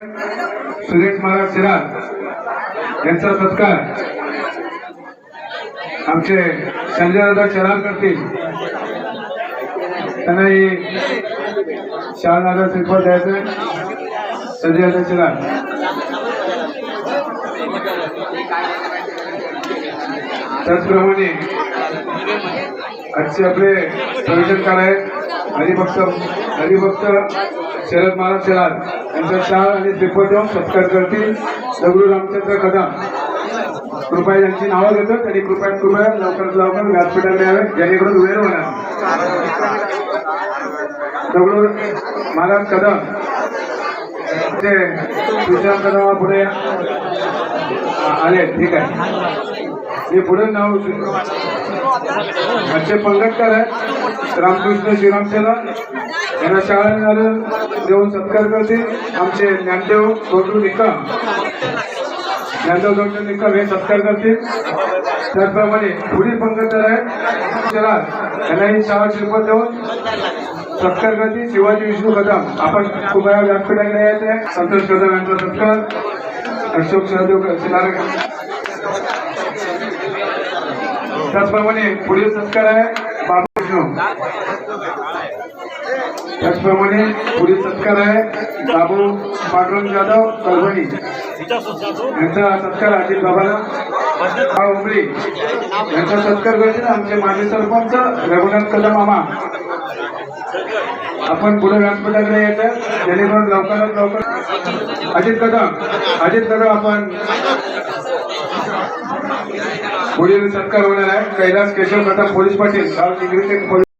सुरेश महाराज चिराग यांचा सत्कार आमचे संजय दादा शिरार करतील त्यांनाही शाळादादा श्रीफळ द्यायचं संजय दादा शिरार त्याचप्रमाणे आजचे आपले प्रवचनकार आहेत. हरिभक्त हरिभक्त शरद महाराज शेलार यांचा शाळ आणि श्रीफळ देऊन सत्कार करतील. दगडू रामचंद्र कदम. कृपया यांची नावं घेतो त्यांनी कृपया कृपया लवकरात लवकर व्यासपीठात मिळावे जेणेकरून वेळ होणार दगडू महाराज कदम. ते तुझ्या कदमा पुढे आले. ठीक आहे. हे पुढे नाव आजचे पंगटकर आहे. रामकृष्ण श्रीरामचंद्र. यांना शाळा देऊन सत्कार करतील आमचे ज्ञानदेव गोटू निकम. ज्ञानदेव गोटू निकम हे सत्कार करतील. त्याचप्रमाणे पुढील पंगतकार आहेत. चला यांनाही शाळा शिल्प देऊन सत्कार करतील. शिवाजी विष्णू कदम. आपण खूप वेळा व्यासपीठाकडे यायचे संतोष कदम यांचा सत्कार. अशोक सहदेव त्याचप्रमाणे पुढील सत्कार आहे. बाबा विष्णू. त्याचप्रमाणे पुढील सत्कार आहे बाबू पांडुरंग जाधव कलबणी यांचा सत्कार अजित बाबाला. हा उमरी. यांचा सत्कार करतील आमचे माजी सरपंच रघुनाथ कदम मामा आपण पुढे व्यासपीठाकडे यायचं जेणेकरून लवकरात लवकर. अजित कदम. अजित कदम आपण पुढील सत्कार होणार आहे. कैलास केशव कदम पोलीस पाटील. गाव निगरी ते